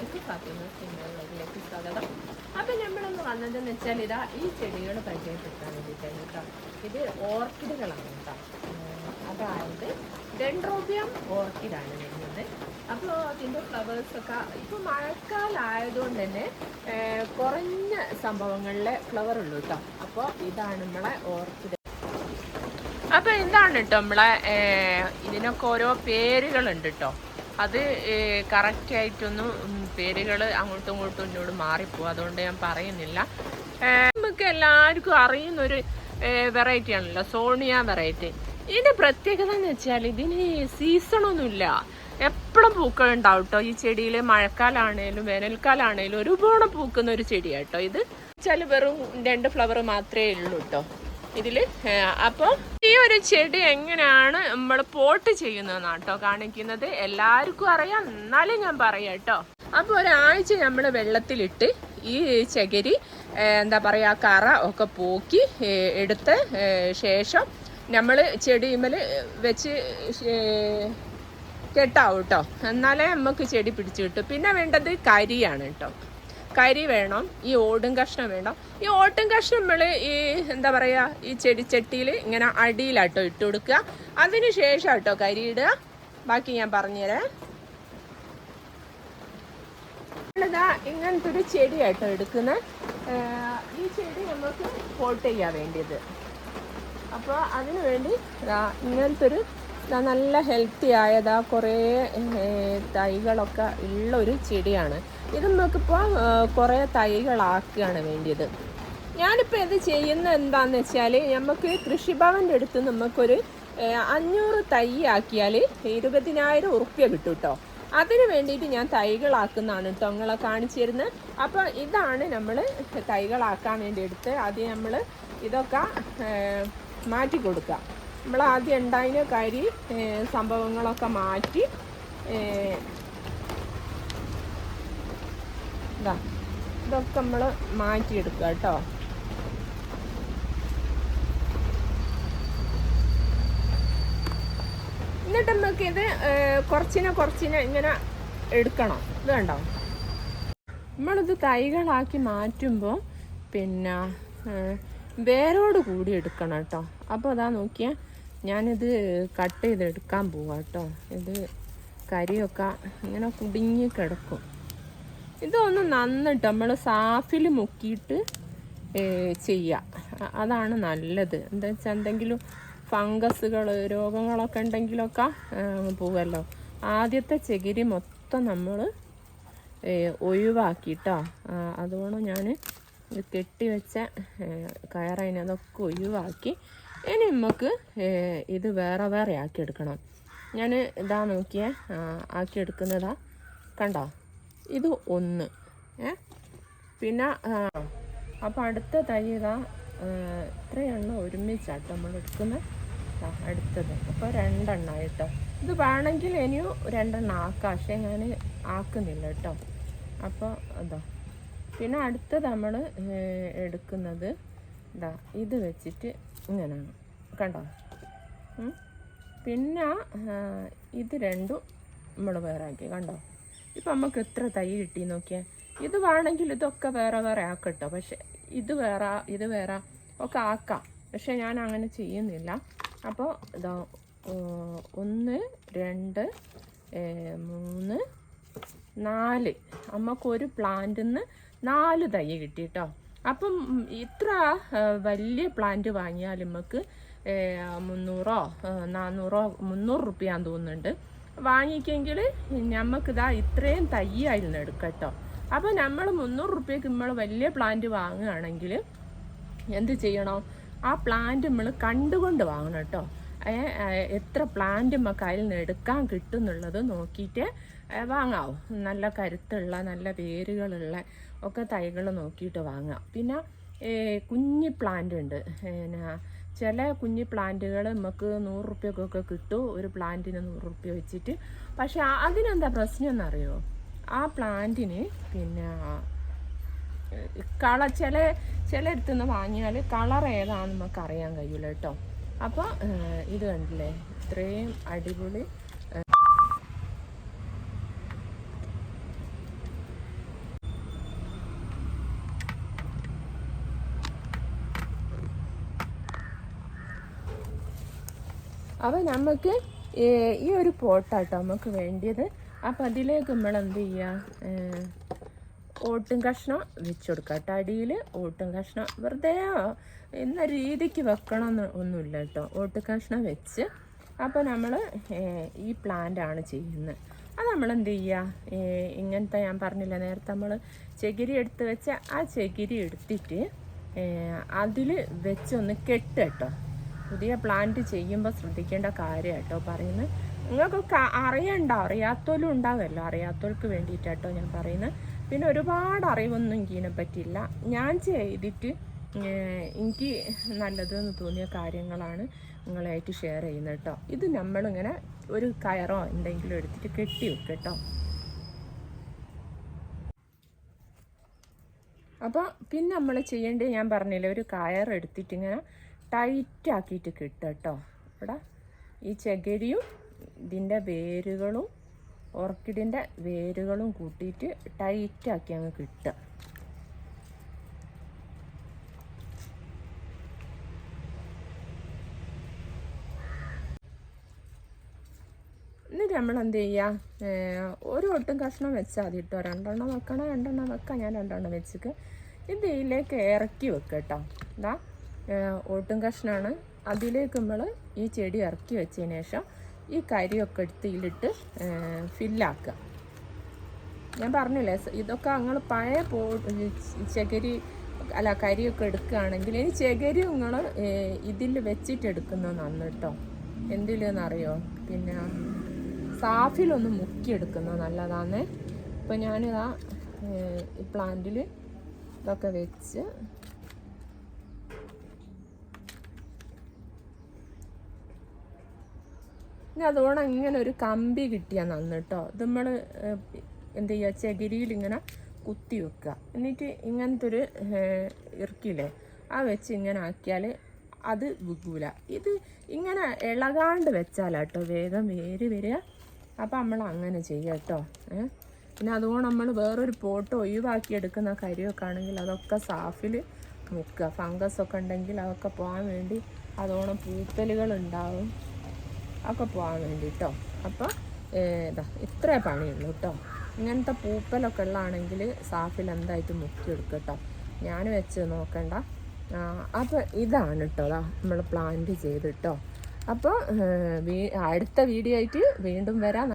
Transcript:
എല്ലാവർക്കും ഫാത്തിമ സിനിമകളിലേക്ക് സ്വാഗതം അപ്പം നമ്മളൊന്ന് വന്നതെന്ന് വെച്ചാൽ ഇതാ ഈ ചെടികൾ പരിചയപ്പെടുത്താൻ വേണ്ടിയിട്ടാണ് കേട്ടോ. ഇത് ഓർക്കിഡുകളാണ് കേട്ടോ. അതായത് ഡെൻഡ്രോബിയം ഓർക്കിഡാണ് വരുന്നത്. അപ്പോൾ അതിന്റെ ഫ്ലവേഴ്സൊക്കെ ഇപ്പോൾ മഴക്കാലമായതുകൊണ്ട് തന്നെ കുറഞ്ഞ സംഭവങ്ങളിലെ ഫ്ലവർ ഉള്ളൂ കേട്ടോ. അപ്പോൾ ഇതാണ് നമ്മളെ ഓർക്കിഡ്. അപ്പൊ എന്താണ് കേട്ടോ നമ്മളെ ഇതിനൊക്കെ ഓരോ പേരുകളുണ്ട് കേട്ടോ. അത് കറക്റ്റ് ആയിട്ടൊന്നും പേരുകൾ അങ്ങോട്ടും ഇങ്ങോട്ടും എന്നോട് മാറിപ്പോകും അതുകൊണ്ട് ഞാൻ പറയുന്നില്ല. നമുക്ക് എല്ലാവർക്കും അറിയുന്ന ഒരു വെറൈറ്റി ആണല്ലോ. സോണിയ വെറൈറ്റി ഇതിന്റെ പ്രത്യേകത എന്ന് വെച്ചാൽ ഇതിന് സീസണൊന്നുമില്ല എപ്പോഴും പൂക്കൾ ഉണ്ടാവും കേട്ടോ ഈ ചെടിയിൽ മഴക്കാലാണേലും വേനൽക്കാലാണേലും ഒരുപാട് പൂക്കുന്ന ഒരു ചെടിയാണ് കേട്ടോ ഇത്. വെച്ചാൽ വെറും രണ്ട് ഫ്ലവർ മാത്രമേ ഉള്ളൂ കേട്ടോ ഇതിൽ അപ്പോൾ ഒരു ചെടി എങ്ങനെയാണ് നമ്മൾ പോട്ട് ചെയ്യുന്നതെന്നാണ് കേട്ടോ കാണിക്കുന്നത് എല്ലാവർക്കും അറിയാം. എന്നാലും ഞാൻ പറയാം കേട്ടോ അപ്പോൾ ഒരാഴ്ച നമ്മൾ വെള്ളത്തിലിട്ട് ഈ ചകിരി എന്താ പറയുക കറ ഒക്കെ പോക്കി എടുത്ത് ശേഷം നമ്മൾ ചെടിമൽ വെച്ച് കെട്ടാവും കേട്ടോ എന്നാലേ നമുക്ക് ചെടി പിടിച്ചു കിട്ടും. പിന്നെ വേണ്ടത് കരിയാണ് കേട്ടോ കരി വേണം ഈ ഓടും കഷ്ണം വേണം. ഈ ഓട്ടും കഷ്ണം നമ്മൾ ഈ എന്താ പറയുക ഈ ചെടിച്ചട്ടിയിൽ ഇങ്ങനെ അടിയിലാട്ടോ ഇട്ട് കൊടുക്കുക. അതിന് ശേഷം കേട്ടോ കരി ഇടുക. ബാക്കി ഞാൻ പറഞ്ഞുതരാം. ഇങ്ങനത്തെ ഒരു ചെടിയാട്ടോ എടുക്കുന്നത് ഈ ചെടി നമുക്ക് പോട്ട് ചെയ്യാൻ വേണ്ടിയത്. അപ്പോൾ അതിനു വേണ്ടി ഇങ്ങനത്തെ ഒരു നല്ല ഹെൽത്തി ആയതാ കുറേ തൈകളൊക്കെ ഉള്ള ഒരു ചെടിയാണ്. ഇത് നമുക്കിപ്പോൾ കുറേ തൈകളാക്കുകയാണ് വേണ്ടിയത്. ഞാനിപ്പോൾ ഇത് ചെയ്യുന്ന എന്താന്ന് വെച്ചാൽ നമുക്ക് കൃഷിഭവന്റെ അടുത്ത് നമുക്കൊരു അഞ്ഞൂറ് തൈ ആക്കിയാൽ ഇരുപതിനായിരം ഉറുപ്പ്യ കിട്ടും കേട്ടോ അതിന് വേണ്ടിയിട്ട് ഞാൻ തൈകളാക്കുന്നതാണ് കേട്ടോ നിങ്ങളെ കാണിച്ചു തരുന്നത്. അപ്പോൾ ഇതാണ് നമ്മൾ തൈകളാക്കാൻ വേണ്ടി എടുത്ത് ആദ്യം നമ്മൾ ഇതൊക്കെ മാറ്റി കൊടുക്കുക. നമ്മൾ ആദ്യം ഉണ്ടായിരുന്ന കരി ഏ, സംഭവങ്ങളൊക്കെ മാറ്റി ഏ, ഇതാ ഇതൊക്കെ നമ്മൾ മാറ്റിയെടുക്കുക കേട്ടോ. എന്നിട്ട് നമുക്ക് ഇത് കുറച്ചിനെ കുറച്ചിനെ ഇങ്ങനെ എടുക്കണം. ഇത് കണ്ടോ? നമ്മളിത് തൈകളാക്കി മാറ്റുമ്പോൾ പിന്നെ വേരോട് കൂടി എടുക്കണം കേട്ടോ. അപ്പോൾ അതാ നോക്കിയാൽ ഞാനിത് കട്ട് ചെയ്തെടുക്കാൻ പോവാം കേട്ടോ. ഇത് കരിയൊക്കെ ഇങ്ങനെ കുടുങ്ങി കിടക്കും. ഇതൊന്ന് നന്നിട്ട് നമ്മൾ സാഫിൽ മുക്കിയിട്ട് ചെയ്യുക അതാണ് നല്ലത്. എന്താ വെച്ചാൽ എന്തെങ്കിലും ഫംഗസുകൾ രോഗങ്ങളൊക്കെ ഉണ്ടെങ്കിലൊക്കെ പോവല്ലോ. ആദ്യത്തെ ചകിരി മൊത്തം നമ്മൾ ഒഴിവാക്കിട്ടോ. അതുകൊണ്ട് ഞാൻ ഇത് കെട്ടിവെച്ച കയറതിന് അതൊക്കെ ഒഴിവാക്കി. ഇനി നമുക്ക് ഇത് വേറെ വേറെ ആക്കിയെടുക്കണം. ഞാൻ ഇതാ നോക്കിയേ ആക്കിയെടുക്കുന്നതാ. കണ്ടോ? ഇത് ഒന്ന്. ഏ? പിന്നെ അപ്പോൾ അടുത്ത തൈ ഇത്രയെണ്ണം ഒരുമിച്ചാട്ടോ നമ്മൾ എടുക്കുന്നത് അടുത്തത്. അപ്പോൾ രണ്ടെണ്ണം കേട്ടോ ഇത് വേണമെങ്കിൽ ഇനിയും രണ്ടെണ്ണം ആക്കാം. പക്ഷേ ഞാൻ ആക്കുന്നില്ല കേട്ടോ. അപ്പോൾ അതാ. പിന്നെ അടുത്തത് നമ്മൾ എടുക്കുന്നത് ഇതാ ഇത് വെച്ചിട്ട് ഇങ്ങനെയാണ് കണ്ടോ? പിന്നെ ഇത് രണ്ടും നമ്മൾ വേറെ ആക്കി. കണ്ടോ? ഇപ്പം നമുക്ക് എത്ര തൈ കിട്ടി നോക്കിയാൽ ഇത് വേണമെങ്കിൽ ഇതൊക്കെ വേറെ വേറെ ആക്കട്ടോ. പക്ഷെ ഇത് വേറെ ഇത് വേറെ ഒക്കെ ആക്കാം. പക്ഷെ ഞാൻ അങ്ങനെ ചെയ്യുന്നില്ല. അപ്പോൾ ഇതാ ഒന്ന് രണ്ട് മൂന്ന് നാല്. നമുക്കൊരു പ്ലാന്റിൽ നിന്ന് നാല് തൈ കിട്ടി കേട്ടോ അപ്പം ഇത്ര വലിയ പ്ലാന്റ് വാങ്ങിയാൽ നമുക്ക് മുന്നൂറോ നാന്നൂറോ മുന്നൂറ് റുപ്യാന്ന് തോന്നുന്നുണ്ട്. വാങ്ങിക്കെങ്കിൽ നമുക്കിതാ ഇത്രയും തയ്യായി നിന്ന് എടുക്കാം കേട്ടോ അപ്പോൾ നമ്മൾ മുന്നൂറ് റുപ്യക്ക് നമ്മൾ വലിയ പ്ലാന്റ് വാങ്ങുകയാണെങ്കിൽ എന്ത് ചെയ്യണം? ആ പ്ലാന്റ് നമ്മൾ കണ്ടുകൊണ്ട് വാങ്ങണം കേട്ടോ. എത്ര പ്ലാന്റ് നമുക്ക് അതിൽ നിന്ന് എടുക്കാൻ കിട്ടും എന്നുള്ളത് നോക്കിയിട്ട് വാങ്ങാവും. നല്ല കരുത്തുള്ള നല്ല വേരുകളുള്ള ഒക്കെ തൈകൾ നോക്കിയിട്ട് വാങ്ങാം. പിന്നെ കുഞ്ഞി പ്ലാന്റ് ഉണ്ട്. പിന്നെ ചില കുഞ്ഞു പ്ലാന്റുകൾ നമുക്ക് നൂറ് റുപ്യക്കൊക്കെ കിട്ടും. ഒരു പ്ലാന്റിന് നൂറ് റുപ്യ വെച്ചിട്ട്. പക്ഷെ അതിനെന്താ പ്രശ്നം എന്നറിയോ ആ പ്ലാന്റിന് പിന്നെ കള ചില ചിലയിടത്തു നിന്ന് വാങ്ങിയാൽ കളർ ഏതാണെന്ന് നമുക്ക് അറിയാൻ കഴിയില്ല കേട്ടോ അപ്പോൾ ഇത് കണ്ടില്ലേ? ഇത്രയും അടിപൊളി അപ്പോൾ നമുക്ക് ഈ ഒരു പോട്ടാട്ടോ നമുക്ക് വേണ്ടിയത്. അപ്പം അതിലേക്ക് നമ്മൾ എന്ത് ചെയ്യുക ഓട്ടും കഷ്ണം വെച്ച് കൊടുക്കുക കേട്ടോ അടിയിൽ ഓട്ടും കഷ്ണം വെറുതെ എന്ന രീതിക്ക് വെക്കണം ഒന്നുമില്ല കേട്ടോ ഓട്ടും കഷ്ണം വെച്ച് അപ്പോൾ നമ്മൾ ഈ പ്ലാന്റ് ആണ് ചെയ്യുന്നത്. അത് നമ്മൾ എന്ത് ചെയ്യുക ഇങ്ങനത്തെ ഞാൻ പറഞ്ഞില്ല നേരത്തെ നമ്മൾ ചകിരി എടുത്ത് വെച്ച ആ ചകിരി എടുത്തിട്ട് അതിൽ വെച്ചൊന്ന് കെട്ട് കേട്ടോ പുതിയ പ്ലാന്റ് ചെയ്യുമ്പോൾ ശ്രദ്ധിക്കേണ്ട കാര്യം കേട്ടോ പറയുന്നത് നിങ്ങൾക്ക് അറിയണ്ട അറിയാത്തവരും ഉണ്ടാകുമല്ലോ അറിയാത്തവർക്ക് വേണ്ടിയിട്ടാട്ടോ ഞാൻ പറയുന്നത് പിന്നെ ഒരുപാട് അറിവൊന്നും ഇതിനെ പറ്റിയില്ല. ഞാൻ ചെയ്തിട്ട് എനിക്ക് നല്ലതെന്ന് തോന്നിയ കാര്യങ്ങളാണ് നിങ്ങളായിട്ട് ഷെയർ ചെയ്യുന്നത് കേട്ടോ ഇത് നമ്മളിങ്ങനെ ഒരു കയറോ എന്തെങ്കിലും എടുത്തിട്ട് കെട്ടി വെക്കും കേട്ടോ അപ്പോൾ പിന്നെ നമ്മൾ ചെയ്യേണ്ടത് ഞാൻ പറഞ്ഞില്ലേ ഒരു കയർ എടുത്തിട്ട് ഇങ്ങനെ ടൈറ്റ് ആക്കിയിട്ട് കേട്ടോ ഇവിടെ ഈ ചകിരിയും ഇതിന്റെ വേരുകളും ഓർക്കിഡിന്റെ വേരുകളും കൂട്ടിയിട്ട് ടൈറ്റ് ആക്കി അങ്ങ് കിട്ടുക. എന്നിട്ട് നമ്മൾ എന്ത് ചെയ്യുക ഒരു ഒട്ടും കഷ്ണം വെച്ചാൽ മതി കേട്ടോ. രണ്ടെണ്ണം വെക്കണം? രണ്ടെണ്ണം വെക്കാം. ഞാൻ രണ്ടെണ്ണം വെച്ചിട്ട് ഇത് ഇതിലേക്ക് ഇറക്കി വെക്കാം കേട്ടോ. ഇതാ ഒട്ടും കഷ്ണമാണ് അതിലേക്ക് നമ്മൾ ഈ ചെടി ഇറക്കി വെച്ചതിന് ശേഷം ഈ കരിയൊക്കെ എടുത്ത് ഇതിലിട്ട് ഫില്ലാക്കുക. ഞാൻ പറഞ്ഞില്ലേ ഇതൊക്കെ നിങ്ങൾ പഴയ പോ ചകരി അല്ല കരിയൊക്കെ എടുക്കുകയാണെങ്കിൽ ഇനി ചകരി നിങ്ങൾ ഇതിൽ വെച്ചിട്ട് എടുക്കുന്നത് നന്ന് കേട്ടോ. എന്തിലെന്നറിയോ? പിന്നെ സാഫിലൊന്ന് മുക്കിയെടുക്കുന്നത് നല്ലതാണ് ഇപ്പം ഞാനിതാ ഈ പ്ലാന്റിൽ ഇതൊക്കെ വെച്ച് ഇനി അതുകൊണ്ട് ഇങ്ങനെ ഒരു കമ്പി കിട്ടിയാൽ നന്ന് കേട്ടോ നമ്മൾ എന്ത് ചെയ്യുക ചകിരിയിൽ ഇങ്ങനെ കുത്തി വെക്കുക. എന്നിട്ട് ഇങ്ങനത്തെ ഒരു ഇറക്കില്ലേ ആ വെച്ച് ഇങ്ങനെ ആക്കിയാൽ അത് വിൽക്കൂല ഇത് ഇങ്ങനെ ഇളകാണ്ട് വെച്ചാലാട്ടോ വേഗം വേര് വരിക. അപ്പം നമ്മൾ അങ്ങനെ ചെയ്യുക കേട്ടോ പിന്നെ അതുകൊണ്ട് നമ്മൾ വേറൊരു പോട്ട് ഒഴിവാക്കി എടുക്കുന്ന കരിയൊക്കെ ആണെങ്കിൽ അതൊക്കെ സാഫിൽ മുക്കുക. ഫംഗസ് ഒക്കെ ഉണ്ടെങ്കിൽ അതൊക്കെ പോകാൻ വേണ്ടി അതോണം പൂപ്പലുകൾ ഉണ്ടാവും. ഒക്കെ പോകാൻ വേണ്ടിയിട്ടോ അപ്പോൾ ഇതാ ഇത്ര പണിയുള്ളൂ കേട്ടോ ഇങ്ങനത്തെ പൂപ്പലൊക്കെ ഉള്ളതാണെങ്കിൽ സാഫിൽ എന്തായിട്ട് മുക്കിയെടുക്കുക കേട്ടോ ഞാൻ വെച്ച് നോക്കണ്ട. അപ്പോൾ ഇതാണ് കേട്ടോ അതാ നമ്മൾ പ്ലാന്റ് ചെയ്തിട്ടോ അപ്പോൾ അടുത്ത വീഡിയോ ആയിട്ട് വീണ്ടും വരാം.